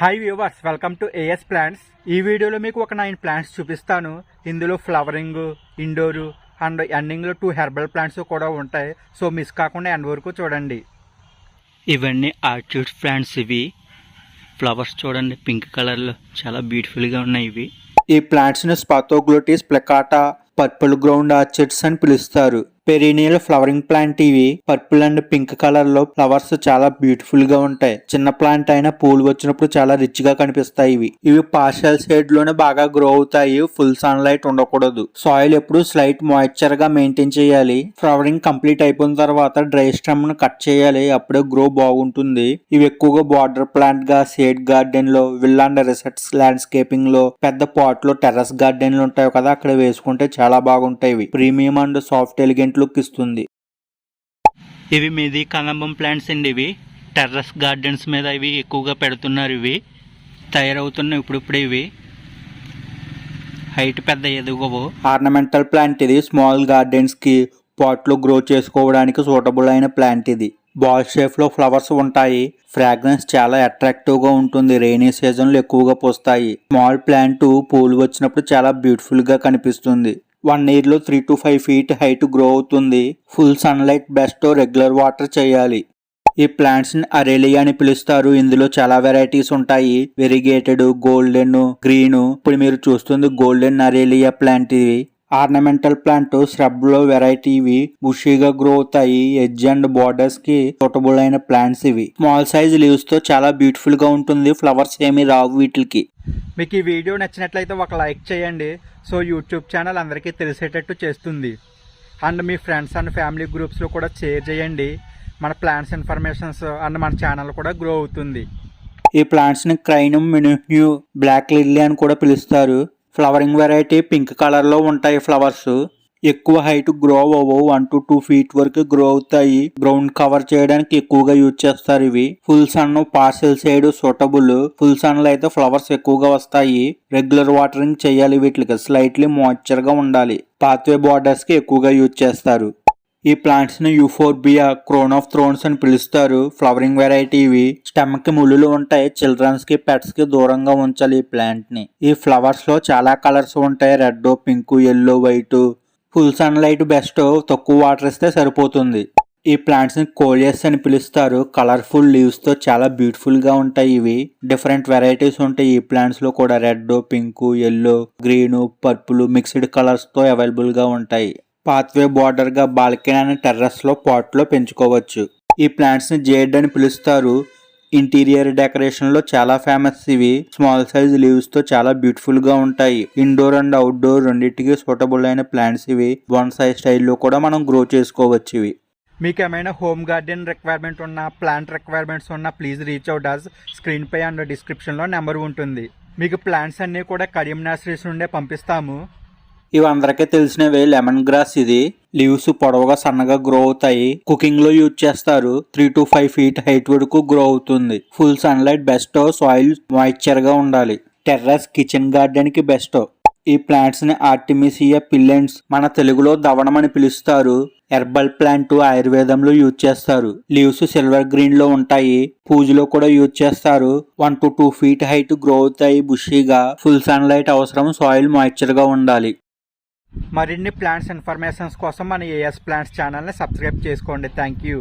Hi viewers welcome to AS plants ఈ వీడియోలో మీకు ఒక నైన్ ప్లాంట్స్ చూపిస్తాను. ఇందులో ఫ్లవరింగ్ ఇండోరు అండ్ ఎండింగ్లో టూ హెర్బల్ ప్లాంట్స్ కూడా ఉంటాయి. సో మిస్ కాకుండా ఎండ్ వరకు చూడండి. ఇవన్నీ ఆర్చిడ్ ప్లాంట్స్ ఇవి. ఫ్లవర్స్ చూడండి పింక్ కలర్లో చాలా బ్యూటిఫుల్గా ఉన్నాయి ఇవి. ఈ ప్లాంట్స్ని spathoglottis plicata purple ground orchids అని పిలుస్తారు. పెరీనియల్ ఫ్లవరింగ్ ప్లాంట్ ఇవి పర్పుల్ అండ్ పింక్ కలర్లో ఫ్లవర్స్ చాలా బ్యూటిఫుల్గా ఉంటాయి. చిన్న ప్లాంట్ అయినా పూలు వచ్చినప్పుడు చాలా రిచ్గా కనిపిస్తాయి ఇవి. ఇవి పార్షల్ షేడ్లోనే బాగా గ్రో అవుతాయి. ఫుల్ సన్ లైట్ ఉండకూడదు. సాయిల్ ఎప్పుడు స్లైట్ మాయిశ్చర్గా మెయింటైన్ చేయాలి. ఫ్లవరింగ్ కంప్లీట్ అయిపోయిన తర్వాత డ్రై స్టెమ్ను కట్ చేయాలి. అప్పుడే గ్రో బాగుంటుంది. ఇవి ఎక్కువగా బార్డర్ ప్లాంట్గా షేడ్ గార్డెన్లో విల్లాండ్ రిసెట్స్ ల్యాండ్స్కేపింగ్లో పెద్ద పాట్లో టెర్రస్ గార్డెన్లు ఉంటాయి కదా అక్కడ వేసుకుంటే చాలా బాగుంటాయి premium and soft elegant look ఇస్తుంది ఇవి మీది కలంబం ప్లాంట్స్ అండి ఇవి. టెర్రస్ గార్డెన్స్ మీద ఇవి ఎక్కువగా పెడుతున్నారు ఇవి. తయారవుతున్నాయి ఇప్పుడిప్పుడు ఇవి. హైట్ పెద్ద ఎదుగవు. ఆర్నమెంటల్ ప్లాంట్ ఇది. స్మాల్ గార్డెన్స్కి పాట్లో గ్రో చేసుకోవడానికి సూటబుల్ అయిన ప్లాంట్ ఇది. బాల్ షేప్లో ఫ్లవర్స్ ఉంటాయి. ఫ్రాగ్రెన్స్ చాలా అట్రాక్టివ్గా ఉంటుంది. రైనీ సీజన్లో ఎక్కువగా పూస్తాయి. స్మాల్ ప్లాంట్ పూలు వచ్చినప్పుడు చాలా బ్యూటిఫుల్గా కనిపిస్తుంది. వన్ ఇయర్లో three to five feet height grow అవుతుంది. Full sunlight best regular water చేయాలి. ఈ ప్లాంట్స్ని అరేలి అరేలియా అని పిలుస్తారు. ఇందులో చాలా వెరైటీస్ ఉంటాయి. వెరిగేటెడ్ గోల్డెన్ గ్రీన్ ఇప్పుడు మీరు చూస్తుంది గోల్డెన్ అరేలియా ప్లాంట్ ఇవి ఆర్నమెంటల్ ప్లాంట్ స్రబ్లో వెరైటీ ఇవి. బుషీగా గ్రో అవుతాయి. ఎడ్జ్ అండ్ బార్డర్స్కి సూటబుల్ అయిన ప్లాంట్స్ ఇవి. స్మాల్ సైజ్ లీవ్స్తో చాలా బ్యూటిఫుల్గా ఉంటుంది. ఫ్లవర్స్ ఏమి రావు వీటికి. మీకు ఈ వీడియో నచ్చినట్లయితే ఒక లైక్ చేయండి. సో యూట్యూబ్ ఛానల్ అందరికీ తెలిసేటట్టు చేస్తుంది. అండ్ మీ ఫ్రెండ్స్ అండ్ ఫ్యామిలీ గ్రూప్స్లో కూడా షేర్ చేయండి. మన ప్లాంట్స్ ఇన్ఫర్మేషన్స్ అండ్ మన ఛానల్ కూడా గ్రో అవుతుంది. ఈ ప్లాంట్స్ని క్రైనమ్ మినిన్యూ బ్లాక్ లిల్లీ అని కూడా పిలుస్తారు. ఫ్లవరింగ్ వెరైటీ పింక్ కలర్లో ఉంటాయి ఫ్లవర్స్ ఎక్కువ హైట్ గ్రో అవ్వవు. వన్ టు టూ ఫీట్ వరకు గ్రో అవుతాయి. గ్రౌండ్ కవర్ చేయడానికి ఎక్కువగా యూజ్ చేస్తారు ఇవి. Full sun partial shade suitable full సన్లో అయితే ఫ్లవర్స్ ఎక్కువగా వస్తాయి. రెగ్యులర్ వాటరింగ్ చేయాలి వీటికి. స్లైట్లీ మాయిశ్చర్గా ఉండాలి. పాత్వే బార్డర్స్కి ఎక్కువగా యూజ్ చేస్తారు. ఈ ప్లాంట్స్ని యూఫోర్బియా క్రోన్ ఆఫ్ థ్రోన్స్ అని పిలుస్తారు. ఫ్లవరింగ్ వెరైటీ ఇవి. స్టెమ్కి ముళ్ళు ఉంటాయి. చిల్డ్రన్స్కి పెట్స్కి దూరంగా ఉంచాలి ఈ ప్లాంట్ని. ఈ ఫ్లవర్స్లో చాలా కలర్స్ ఉంటాయి. Red pink yellow white full sunlight best తక్కువ వాటర్ ఇస్తే సరిపోతుంది. ఈ ప్లాంట్స్ని కోలియస్ అని పిలుస్తారు. కలర్ఫుల్ లీవ్స్తో చాలా బ్యూటిఫుల్గా ఉంటాయి ఇవి. డిఫరెంట్ వెరైటీస్ ఉంటాయి ఈ ప్లాంట్స్లో కూడా. Red pink yellow green purple mixed కలర్స్తో అవైలబుల్గా ఉంటాయి. పాత్వే బార్డర్గా బాల్కనీ అనే టెర్రస్లో పాట్లో పెంచుకోవచ్చు. ఈ ప్లాంట్స్ని జేడ్ అని పిలుస్తారు. ఇంటీరియర్ డెకరేషన్లో చాలా ఫేమస్ ఇవి. స్మాల్ సైజ్ లీవ్స్తో చాలా బ్యూటిఫుల్గా ఉంటాయి. ఇండోర్ అండ్ అవుట్డోర్ రెండింటికి సూటబుల్ అయిన ప్లాంట్స్ ఇవి. వన్ సైజ్ స్టైల్లో కూడా మనం గ్రో చేసుకోవచ్చు ఇవి. మీకు ఏమైనా హోమ్ గార్డెన్ రిక్వైర్మెంట్ ఉన్న ప్లాంట్ రిక్వైర్మెంట్స్ ఉన్న please reach out us screen pi and డిస్క్రిప్షన్లో నెంబర్ ఉంటుంది. మీకు ప్లాంట్స్ అన్నీ కూడా కడియం నర్సరీస్ నుండే పంపిస్తాము. ఇవి అందరికీ తెలిసినవే లెమన్ గ్రాస్ ఇది. లీవ్స్ పొడవుగా సన్నగా గ్రో అవుతాయి. కుకింగ్లో యూజ్ చేస్తారు. Three to five feet height వరకు గ్రో అవుతుంది. ఫుల్ సన్లైట్ బెస్ట్ సాయిల్ మాయిశ్చర్గా ఉండాలి. టెర్రస్ కిచెన్ గార్డెన్కి బెస్ట్ ఈ ప్లాంట్స్ని ఆర్టిమిసియా పిల్లెంట్స్ మన తెలుగులో దవడం అని పిలుస్తారు. హెర్బల్ ప్లాంట్ ఆయుర్వేదంలో యూజ్ చేస్తారు. లీవ్స్ సిల్వర్ గ్రీన్లో ఉంటాయి. పూజలో కూడా యూజ్ చేస్తారు. One to two feet height grow అవుతాయి బుషీగా. ఫుల్ సన్లైట్ అవసరం సాయిల్ మాయిశ్చర్గా ఉండాలి. మరిన్ని ప్లాంట్స్ ఇన్ఫర్మేషన్స్ కోసం మన ఏఎస్ ప్లాంట్స్ ఛానల్ని సబ్స్క్రైబ్ చేసుకోండి. Thank you